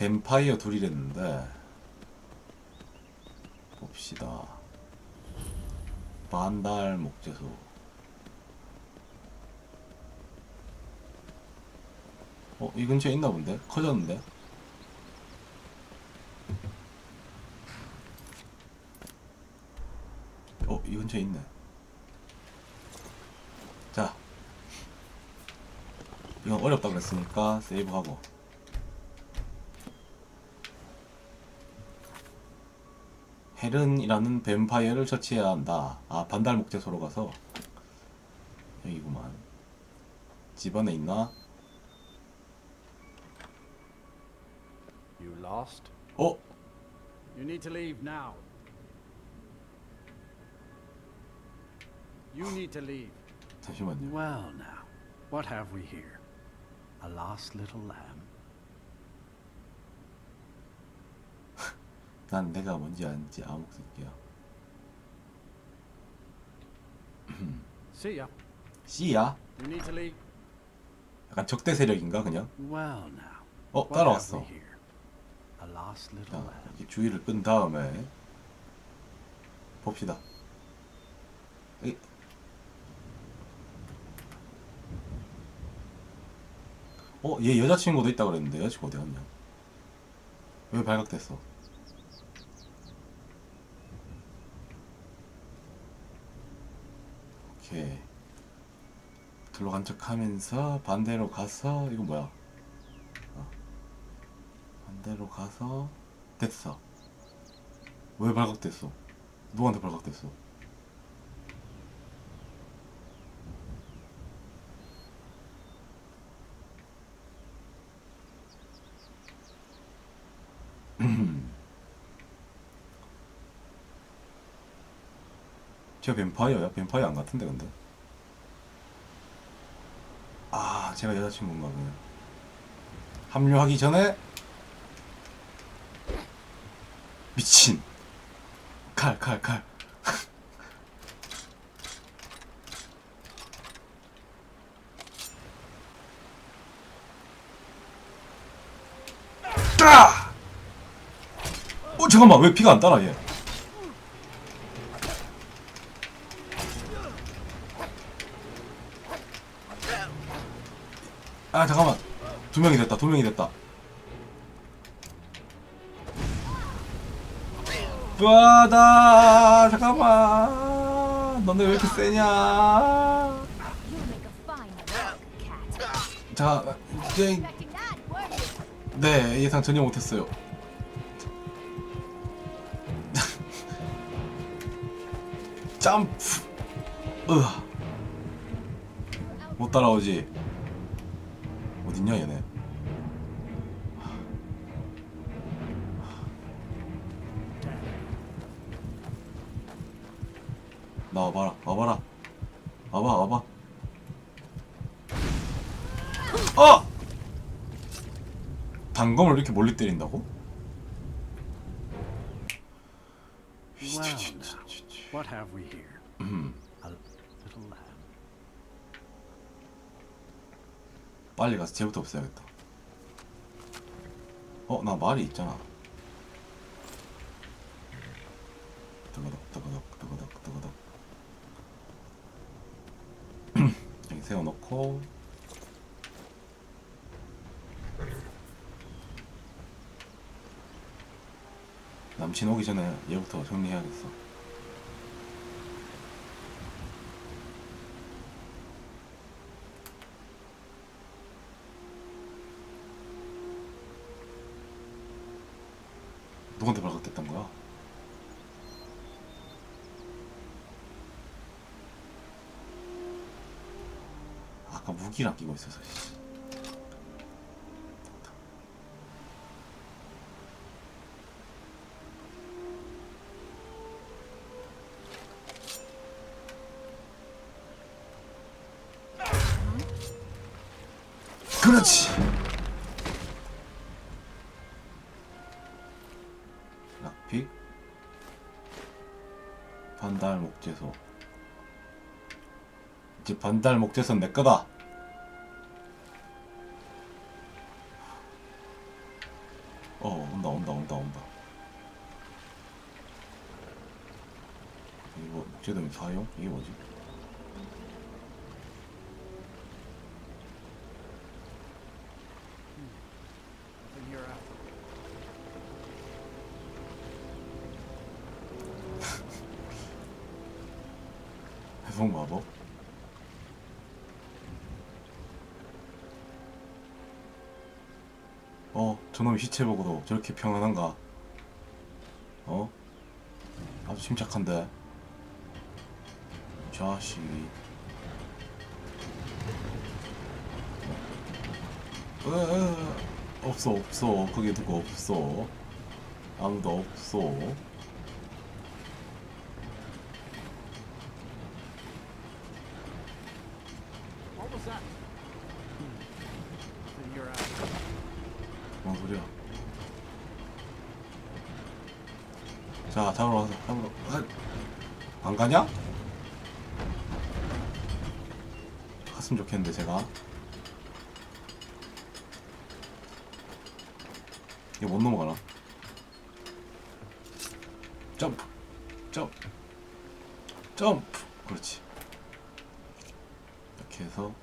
뱀파이어 둘이랬는데 봅시다 반달 목재소 어? 이 근처에 있나 본데? 커졌는데? 어? 이 근처에 있네 자 이건 어렵다 그랬으니까 세이브하고 헬은이라는 뱀파이어를 처치해야 한다. 아 반달 목재소로 가서 여기구만. 집 안에 있나? You lost? 어? You need to leave now. You need to leave. 잠시만요. Well, now, what have we here? A lost little lamb? 난 내가 뭔지 아는지 아무 쓸게요. See ya. C야? You need to leave. 약간 적대 세력인가 그냥? Well, now, 어 what have 따라왔어. we here? A lost little 자, lamb. 이렇게 주의를 끈 다음에 봅시다. 이- 어, 얘 여자친구도 있다 그랬는데 여자친구 어디 갔냐? 왜 발각됐어? 오케이. 들러간 척 하면서 반대로 가서 이거 뭐야? 어. 반대로 가서 됐어. 왜 발각됐어? 누구한테 발각됐어? 뱀파이어야? 뱀파이어 안 같은데 근데? 아 제가 여자친구인가 보네 합류하기 전에 미친 칼 칼 칼 아! 어 잠깐만 왜 피가 안 따라 얘 아 잠깐만. 두 명이 됐다 두 명이 됐다. 와다 잠깐만. 너네 왜 이렇게 세냐. 자 이제? 네 예상 전혀 못했어요. 점프. 으아. 못 따라오지 어딨냐 얘네 나 와봐라 와봐라 와봐 와봐 어! 단검을 이렇게 멀리 때린다고? Now, what have we here? 음, A little lamb. 빨리 가서 쟤부터 없애야겠다. 어, 나 말이 있잖아. 뜨거덕, 뜨거덕, 뜨거덕, 뜨거덕. 여기 세워놓고. 남친 오기 전에 얘부터 정리해야겠어. 누구한테 발각됐던 거야? 아까 무기랑 끼고 있어서 씨. 그렇지. 이제 반달 목재소는 내 거다 어 온다 온다 온다 온다 이거 목재등 사용? 이게 뭐지? 어, 저놈의 시체 보고도 저렇게 평안한가? 어? 아주 침착한데. 자식이. 어, 에, 없어, 없어. 거기 누구 없어. 아무도 없어. 뭔 소리야? 자, 잡으러 가자. 잡으러. 아, 안 가냐? 갔으면 좋겠는데 제가. 이거 못 넘어가나? 점프, 점프, 점프. 그렇지. 이렇게 해서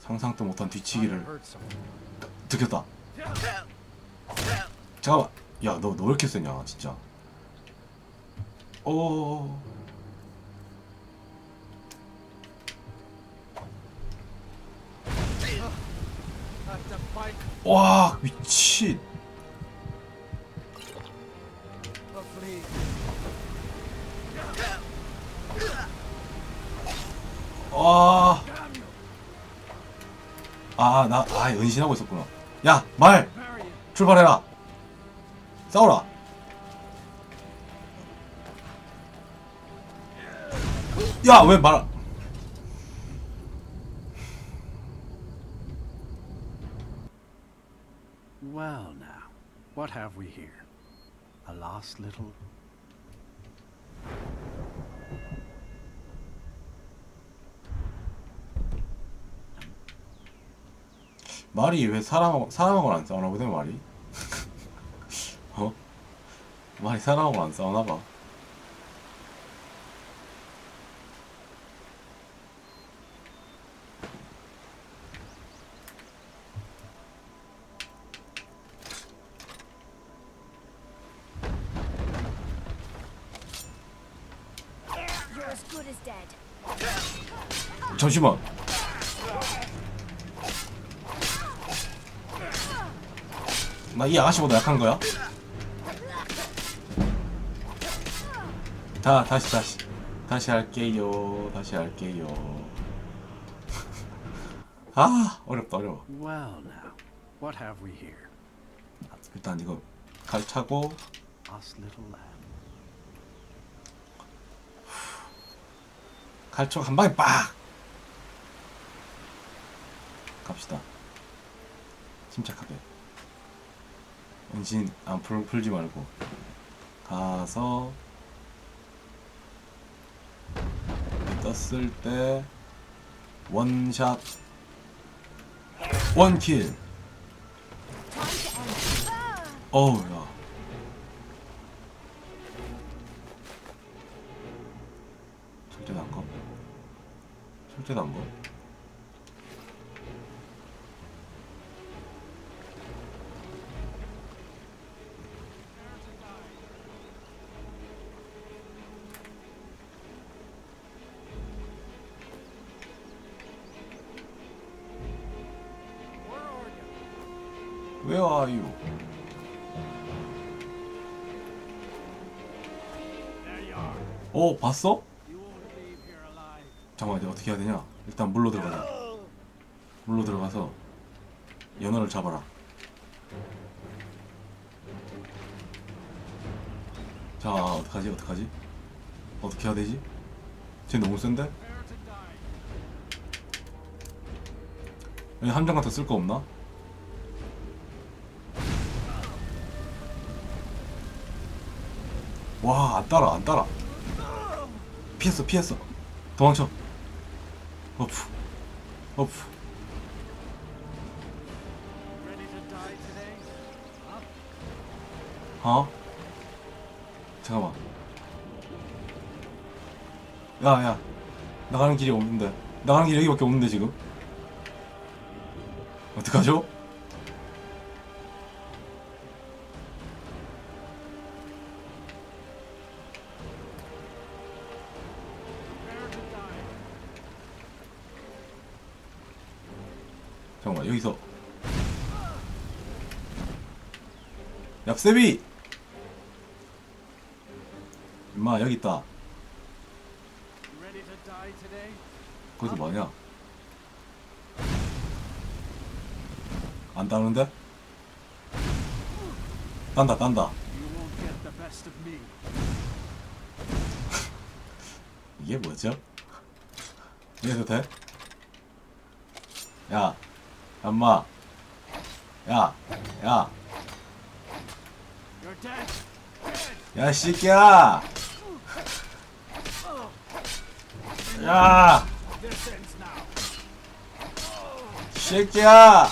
상상도 못한 뒤치기를. 들켰다. 잠깐만. 야, 너, 너 왜 이렇게 세냐, 진짜. fight 와, 미친. 와. 아, 나, 아, 은신하고 있었구나. 야, 말! 출발해라! 싸워라! 야, 왜 말, Well, now, what have we here? A lost little. 말이 왜 사람하고, 사람하고는 안 싸우나 보네, 말이? 어? 말이 사람하고는 안 싸우나 봐. 잠시만. 나 이 아가씨보다 약한 거야? 다 다시 다시 다시 할게요. 다시 할게요. 아 어렵다 어려워. Well, now, what have we here? 일단 이거 갈 차고 Lost little lamb. 갈초 한 방에 빡 갑시다. 침착하게. 은신 안 풀, 풀지 말고 가서 떴을 때 원샷 원킬 Time to end. Ah! 어우 야 절대도 안 가? 절대도 안 가? Where are you? 어 봤어? 잠깐만 이제 어떻게 해야 되냐? 일단 물로 들어가자. 물로 들어가서 연어를 잡아라. 자 어떡하지? 어떡하지? 어떻게 해야 되지? 쟤 너무 센데? 함정 같은 쓸 거 없나 와 안 따라 안 따라 피했어 피했어 도망쳐 어프 어프? 어? 잠깐만. 야, 야. 나가는 길이 없는데. 나가는 길이 여기밖에 없는데, 지금? 어떡하죠? 여기서. 얍세비! 임마, 여기 있다. 거기서 뭐하냐? 안 따는데? 딴다 딴다. 이게 뭐죠? 이래도 돼? 야 엄마 야 야. 야, 이 새끼야! 야! 새끼야!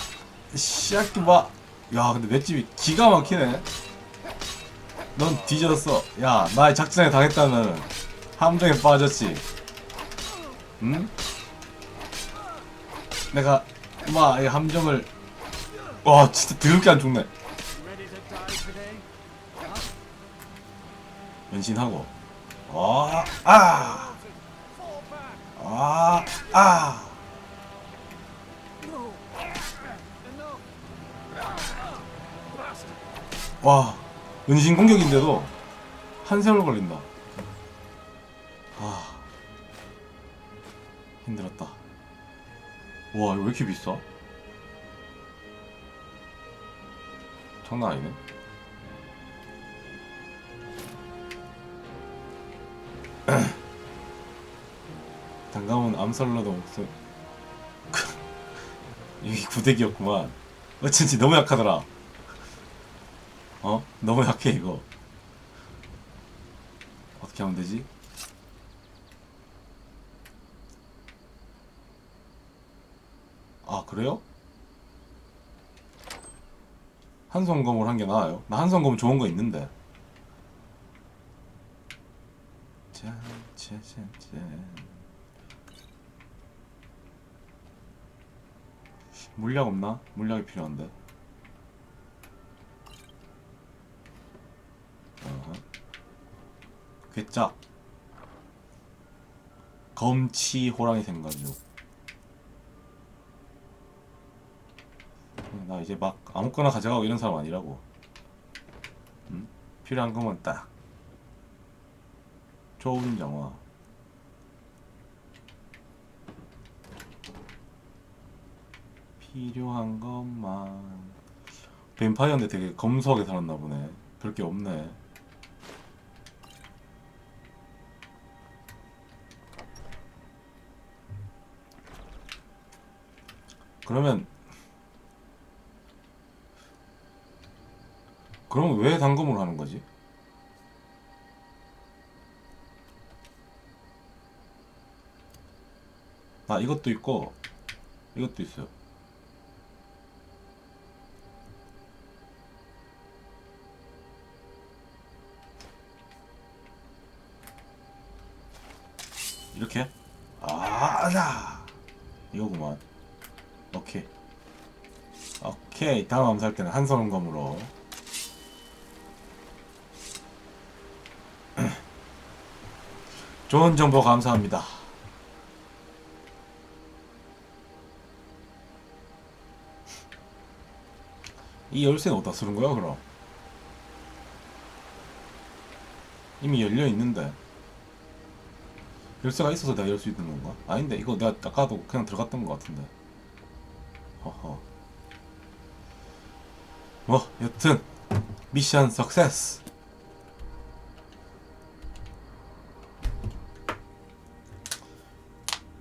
이 새끼 봐. 야, 근데 맷집이 기가 막히네. 넌 뒤졌어. 야, 나의 작전에 당했다면 함정에 빠졌지. 응? 내가, 마, 이 함정을, 와, 진짜 더럽게 안 죽네. 변신하고. 아, 아. 아, 아. 와, 은신 공격인데도 한 세월 걸린다. 아, 힘들었다. 와, 이거 왜 이렇게 비싸? 장난 아니네. 단감은 암살러도 없어. 여기 구대기였구만. 어쩐지 너무 약하더라. 어? 너무 약해 이거 어떻게 하면 되지? 아 그래요? 한성검을 한 게 나아요? 나 한성검 좋은 거 있는데 짠 짠 짠 짠 물약 없나? 물약이 필요한데 어허. 괴짝 검치 호랑이 생가죽 나 이제 막 아무거나 가져가고 이런 사람 아니라고. 응? 필요한 것만 딱. 좋은 영화. 필요한 것만. 뱀파이어인데 되게 검소하게 살았나 보네. 별게 없네. 그러면 그러면 왜 단검을 하는 거지? 아 이것도 있고 이것도 있어요. 이렇게 아자 이거구만. 오케이. 오케이. 다음 암살 때는 한성검으로. 좋은 정보 감사합니다. 이 열쇠는 어디다 쓰는 거야, 그럼? 이미 열려 있는데. 열쇠가 있어서 내가 열 수 있는 건가? 아닌데, 이거 내가 아까도 그냥 들어갔던 것 같은데. 허허. 뭐, 여튼, 미션 석세스!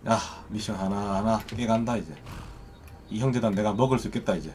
야, 미션 하나하나 깨간다, 이제. 이 형제단 내가 먹을 수 있겠다, 이제.